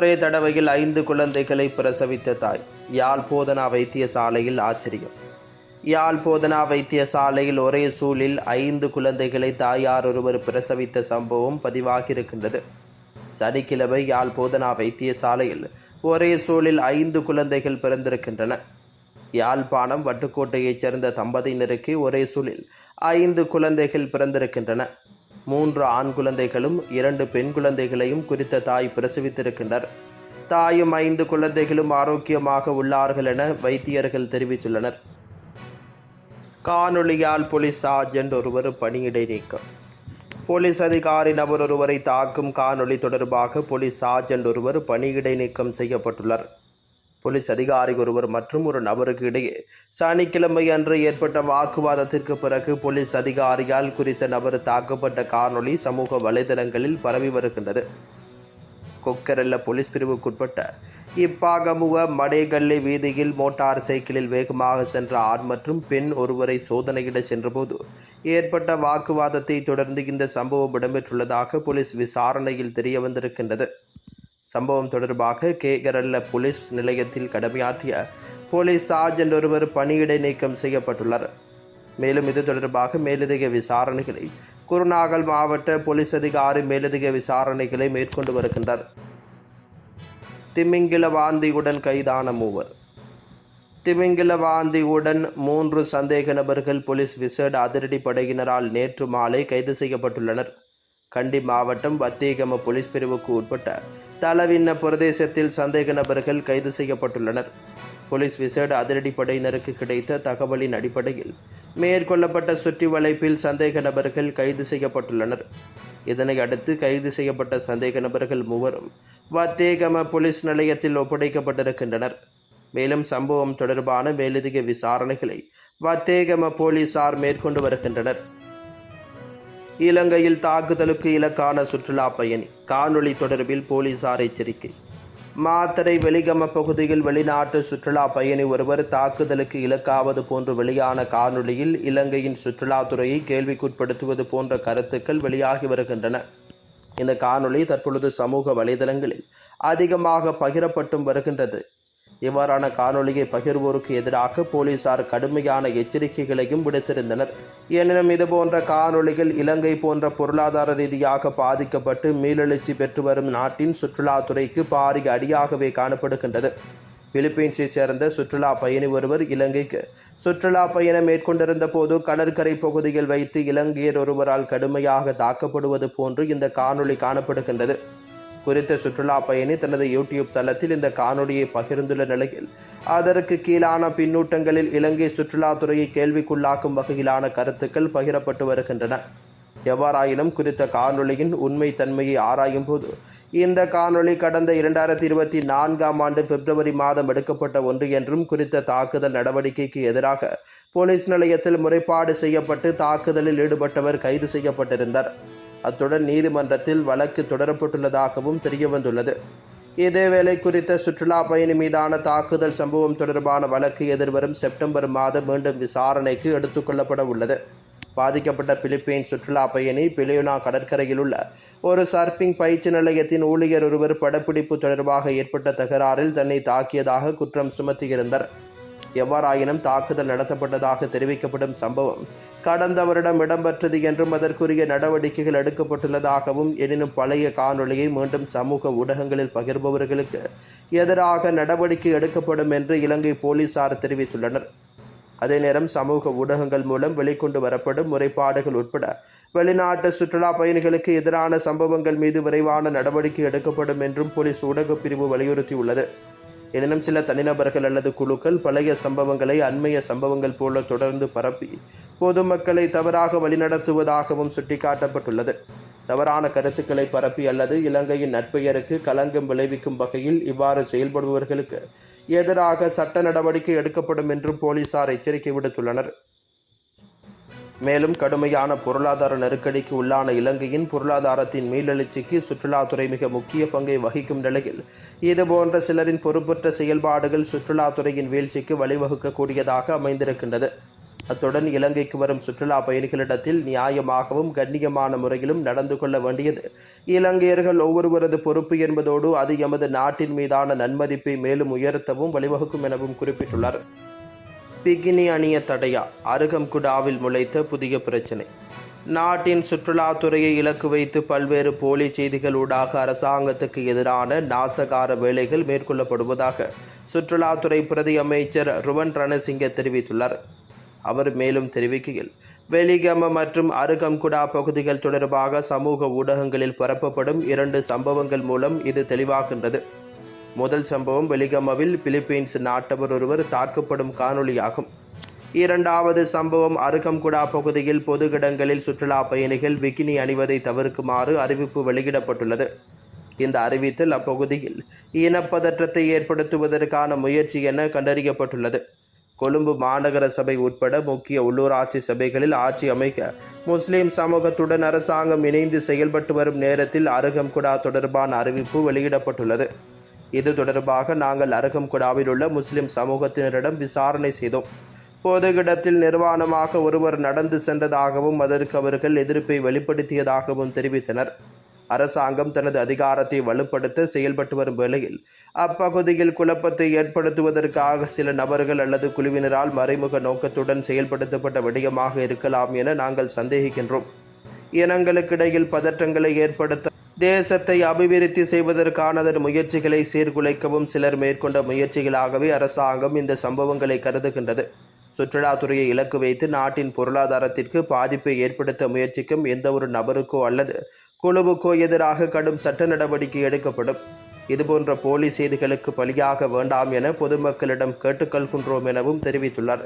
ஒரே தடவையில் ஐந்து குழந்தைகளை பிரசவித்த தாய். யாழ் போதனா வைத்தியசாலையில் ஆச்சரியம். யாழ் போதனா வைத்தியசாலையில் ஒரே சூழில் ஐந்து குழந்தைகளை தாயார் ஒருவர் பிரசவித்த சம்பவம் பதிவாகியிருக்கின்றது. சனிக்கிழமை யாழ் போதனா வைத்தியசாலையில் ஒரே சூழில் ஐந்து குழந்தைகள் பிறந்திருக்கின்றன. யாழ்ப்பாணம் வட்டுக்கோட்டையைச் சேர்ந்த தம்பதியினருக்கு ஒரே சூழில் ஐந்து குழந்தைகள் பிறந்திருக்கின்றன. மூன்று ஆண் குழந்தைகளும் இரண்டு பெண் குழந்தைகளையும் குறித்த தாய் பிரசவித்திருக்கின்றனர். தாயும் ஐந்து குழந்தைகளும் ஆரோக்கியமாக உள்ளார்கள் என வைத்தியர்கள் தெரிவித்துள்ளனர். காணொளியால் போலீஸ் சார்ஜென்ட் ஒருவர் பணியிடை நீக்கம். போலீஸ் அதிகாரி நபர் ஒருவரை தாக்கும் காணொளி தொடர்பாக போலீஸ் சார்ஜென்ட் ஒருவர் பணியிடை நீக்கம் செய்யப்பட்டுள்ளார். போலீஸ் அதிகாரி ஒருவர் மற்றும் ஒரு நபருக்கு இடையே சனிக்கிழமை அன்று ஏற்பட்ட வாக்குவாதத்திற்கு பிறகு போலீஸ் அதிகாரியால் குறித்த நபர் தாக்கப்பட்ட காணொளி சமூக வலைதளங்களில் பரவி வருகின்றது. கொக்கரெல்ல போலீஸ் பிரிவுக்குட்பட்ட இப்பாகமுக மடேகல்லை வீதியில் மோட்டார் சைக்கிளில் வேகமாக சென்ற ஆண் மற்றும் பெண் ஒருவரை சோதனையிட சென்றபோது ஏற்பட்ட வாக்குவாதத்தை தொடர்ந்து இந்த சம்பவம் இடம்பெற்றுள்ளதாக போலீஸ் விசாரணையில் தெரிய வந்திருக்கின்றது சம்பவம் தொடர்பாக கேகரல்ல போலீஸ் நிலையத்தில் கடமையாற்றிய போலீஸ் சார்ஜென்ட் ஒருவர் பணியிடை நீக்கம் செய்யப்பட்டுள்ளார். மேலும் இது தொடர்பாக மேலதிக விசாரணைகளை குருநாகல் மாவட்ட போலீஸ் அதிகாரி மேலதிக விசாரணைகளை மேற்கொண்டு வருகின்றார். திமிங்கில வாந்தியுடன் கைதான மூவர். திமிங்கில வாந்தியுடன் மூன்று சந்தேக நபர்கள் போலீஸ் விசேட அதிரடி படையினரால் நேற்று மாலை கைது செய்யப்பட்டுள்ளனர். கண்டி மாவட்டம் வத்தேகம போலீஸ் பிரிவுக்கு உட்பட்ட தலவின்ன பிரதேசத்தில் சந்தேக நபர்கள் கைது செய்யப்பட்டுள்ளனர். போலீஸ் விசேட அதிரடி படையினருக்கு கிடைத்த தகவலின் அடிப்படையில் மேற்கொள்ளப்பட்ட சுற்றி வளைப்பில் சந்தேக நபர்கள் கைது செய்யப்பட்டுள்ளனர். இதனை அடுத்து கைது செய்யப்பட்ட சந்தேக நபர்கள் மூவரும் வத்தேகம போலீஸ் நிலையத்தில் ஒப்படைக்கப்பட்டிருக்கின்றனர். மேலும் சம்பவம் தொடர்பான மேலதிக விசாரணைகளை வத்தேகம போலீசார் மேற்கொண்டு வருகின்றனர். இலங்கையில் தாக்குதலுக்கு இலக்கான சுற்றுலா பயணி. காணொளி தொடர்பில் போலீசார் எச்சரிக்கை. மாத்தரை வெளிகம பகுதியில் வெளிநாட்டு சுற்றுலா பயணி ஒருவர் தாக்குதலுக்கு இலக்காவது போன்று வெளியான காணொளியில் இலங்கையின் சுற்றுலாத்துறையை கேள்விக்குட்படுத்துவது போன்ற கருத்துக்கள் வெளியாகி வருகின்றன. இந்த காணொளி தற்பொழுது சமூக வலைதளங்களில் அதிகமாக பகிரப்பட்டும் வருகின்றது. இவ்வாறான காணொளியை பகிர்வோருக்கு எதிராக போலீசார் கடுமையான எச்சரிக்கைகளையும் விடுத்திருந்தனர். எனினும் இதுபோன்ற காணொளிகள் இலங்கை போன்ற பொருளாதார ரீதியாக பாதிக்கப்பட்டு மீளெழுச்சி பெற்று வரும் நாட்டின் சுற்றுலாத்துறைக்கு பாரிய அடியாகவே காணப்படுகின்றது. பிலிப்பீன்ஸை சேர்ந்த சுற்றுலா பயணி ஒருவர் இலங்கைக்கு சுற்றுலா பயணம் மேற்கொண்டிருந்த போது கடற்கரை பகுதியில் வைத்து இலங்கையர் ஒருவரால் கடுமையாக தாக்கப்படுவது போன்று இந்த காணொளி காணப்படுகின்றது. குறித்த சுற்றுலா பயணி தனது யூடியூப் தளத்தில் இந்த காணொலியை பகிர்ந்துள்ள நிலையில் அதற்கு கீழான பின்னூட்டங்களில் இலங்கை சுற்றுலாத்துறையை கேள்விக்குள்ளாக்கும் வகையிலான கருத்துக்கள் பகிரப்பட்டு வருகின்றன. எவ்வாறாயினும் குறித்த காணொலியின் உண்மை தன்மையை ஆராயும் போது இந்த காணொளி கடந்த இரண்டாயிரத்தி இருபத்தி நான்காம் ஆண்டு பிப்ரவரி மாதம் எடுக்கப்பட்ட ஒன்று என்றும் குறித்த தாக்குதல் நடவடிக்கைக்கு எதிராக போலீஸ் நிலையத்தில் முறைப்பாடு செய்யப்பட்டு தாக்குதலில் ஈடுபட்டவர் கைது செய்யப்பட்டிருந்தார். அத்துடன் நீதிமன்றத்தில் வழக்கு தொடரப்பட்டுள்ளதாகவும் தெரியவந்துள்ளது. இதேவேளை குறித்த சுற்றுலா பயணி மீதான தாக்குதல் சம்பவம் தொடர்பான வழக்கு எதிர்வரும் செப்டம்பர் மாதம் மீண்டும் விசாரணைக்கு எடுத்துக்கொள்ளப்பட உள்ளது. பாதிக்கப்பட்ட பிலிப்பைன் சுற்றுலா பயணி பிலியோனா கடற்கரையில் உள்ள ஒரு சர்ஃபிங் பயிற்சி நிலையத்தின் ஊழியர் ஒருவர் படப்பிடிப்பு தொடர்பாக ஏற்பட்ட தகராறில் தன்னை தாக்கியதாக குற்றம் சுமத்தியிருந்தார். எவ்வாறாயினும் தாக்குதல் நடத்தப்பட்டதாக தெரிவிக்கப்படும் சம்பவம் கடந்த வருடம் இடம்பெற்றது என்றும் அதற்குரிய நடவடிக்கைகள் எடுக்கப்பட்டுள்ளதாகவும் எனினும் பழைய காணொளியை மீண்டும் சமூக ஊடகங்களில் பகிர்பவர்களுக்கு எதிராக நடவடிக்கை எடுக்கப்படும் என்று இலங்கை போலீசார் தெரிவித்துள்ளனர். அதே நேரம் சமூக ஊடகங்கள் மூலம் வெளிக்கொண்டு வரப்படும் முறைப்பாடுகள் உட்பட வெளிநாட்டு சுற்றுலா பயணிகளுக்கு எதிரான சம்பவங்கள் மீது விரைவான நடவடிக்கை எடுக்கப்படும் என்றும் போலீஸ் ஊடகப் பிரிவு வலியுறுத்தியுள்ளது. எனினும் சில தனிநபர்கள் அல்லது குழுக்கள் பழைய சம்பவங்களை அண்மைய சம்பவங்கள் போல தொடர்ந்து பரப்பி பொதுமக்களை தவறாக வழிநடத்துவதாகவும் சுட்டிக்காட்டப்பட்டுள்ளது. தவறான கருத்துக்களை பரப்பி அல்லது இலங்கையின் நட்பெயருக்கு களங்கம் விளைவிக்கும் வகையில் இவ்வாறு செயல்படுபவர்களுக்கு எதிராக சட்ட நடவடிக்கை எடுக்கப்படும் என்றும் போலீசார் எச்சரிக்கை விடுத்துள்ளனர். மேலும் கடுமையான பொருளாதார நெருக்கடிக்கு உள்ளான இலங்கையின் பொருளாதாரத்தின் மீளெழுச்சிக்கு சுற்றுலாத்துறை மிக முக்கிய பங்கை வகிக்கும் நிலையில் இதுபோன்ற சிலரின் பொறுப்பற்ற செயல்பாடுகள் சுற்றுலாத்துறையின் வீழ்ச்சிக்கு வழிவகுக்கக்கூடியதாக அமைந்திருக்கின்றது. அத்துடன் இலங்கைக்கு வரும் சுற்றுலா பயணிகளிடத்தில் நியாயமாகவும் கண்ணியமான முறையிலும் நடந்து கொள்ள வேண்டியது. இலங்கையர்கள் ஒவ்வொருவரது பொறுப்பு என்பதோடு அது எமது நாட்டின் மீதான நன்மதிப்பை மேலும் உயர்த்தவும் வழிவகுக்கும் எனவும் குறிப்பிட்டுள்ளார். பிகினி அணிய தடையா? அருகம்குடாவில் முளைத்த புதிய பிரச்சினை. நாட்டின் சுற்றுலாத்துறையை இலக்கு வைத்து பல்வேறு போலி செய்திகளூடாக அரசாங்கத்துக்கு எதிரான நாசகார வேலைகள் மேற்கொள்ளப்படுவதாக சுற்றுலாத்துறை பிரதி அமைச்சர் ருவன் ரணசிங்க தெரிவித்துள்ளார். அவர் மேலும் தெரிவிக்கையில் வெலிகம மற்றும் அருகம்குடா பகுதிகள் தொடர்பாக சமூக ஊடகங்களில் பரப்பப்படும் இரண்டு சம்பவங்கள் மூலம் இது தெளிவாகின்றது. முதல் சம்பவம் வெலிகமவில் பிலிப்பீன்ஸ் நாட்டவர் ஒருவர் தாக்கப்படும் காணொளியாகும். இரண்டாவது சம்பவம் அருகம்குடா பகுதியில் பொது இடங்களில் சுற்றுலா பயணிகள் பிகினி அணிவதை தவிர்க்குமாறு அறிவிப்பு வெளியிடப்பட்டுள்ளது. இந்த அறிவித்தல் அப்பகுதியில் இனப்பதற்றத்தை ஏற்படுத்துவதற்கான முயற்சி என கண்டறியப்பட்டுள்ளது. கொழும்பு மாநகர சபை உட்பட முக்கிய உள்ளூராட்சி சபைகளில் ஆட்சி அமைக்க முஸ்லிம் சமூகத்துடன் அரசாங்கம் இணைந்து செயல்பட்டு வரும் நேரத்தில் அருகம்குடா தொடர்பான அறிவிப்பு வெளியிடப்பட்டுள்ளது. இது தொடர்பாக நாங்கள் அருகம்குடாவில் உள்ள முஸ்லிம் சமூகத்தினரிடம் விசாரணை செய்தோம். பொது இடத்தில் நிர்வாணமாக ஒருவர் நடந்து சென்றதாகவும் அதற்கு அவர்கள் எதிர்ப்பை வெளிப்படுத்தியதாகவும் தெரிவித்தனர். அரசாங்கம் தனது அதிகாரத்தை வலுப்படுத்த செயல்பட்டு வரும் வேளையில் அப்பகுதியில் குழப்பத்தை ஏற்படுத்துவதற்காக சில நபர்கள் அல்லது குழுவினரால் மறைமுக நோக்கத்துடன் செயல்படுத்தப்பட்ட விடயமாக இருக்கலாம் என நாங்கள் சந்தேகிக்கின்றோம். இனங்களுக்கிடையில் பதற்றங்களை ஏற்படுத்த தேசத்தை அபிவிருத்தி செய்வதற்கான அதன் முயற்சிகளை சீர்குலைக்கவும் சிலர் மேற்கொண்ட முயற்சிகளாகவே அரசாங்கம் இந்த சம்பவங்களை கருதுகின்றது. சுற்றுலாத்துறையை இலக்கு வைத்து நாட்டின் பொருளாதாரத்திற்கு பாதிப்பை ஏற்படுத்த முயற்சிக்கும் எந்த ஒரு நபருக்கோ அல்லது குழுவுக்கோ எதிராக கடும் சட்ட நடவடிக்கை எடுக்கப்படும். இதுபோன்ற போலி செய்திகளுக்கு பலியாக வேண்டாம் என பொதுமக்களிடம் கேட்டுக்கொள்கின்றோம் எனவும் தெரிவித்துள்ளார்.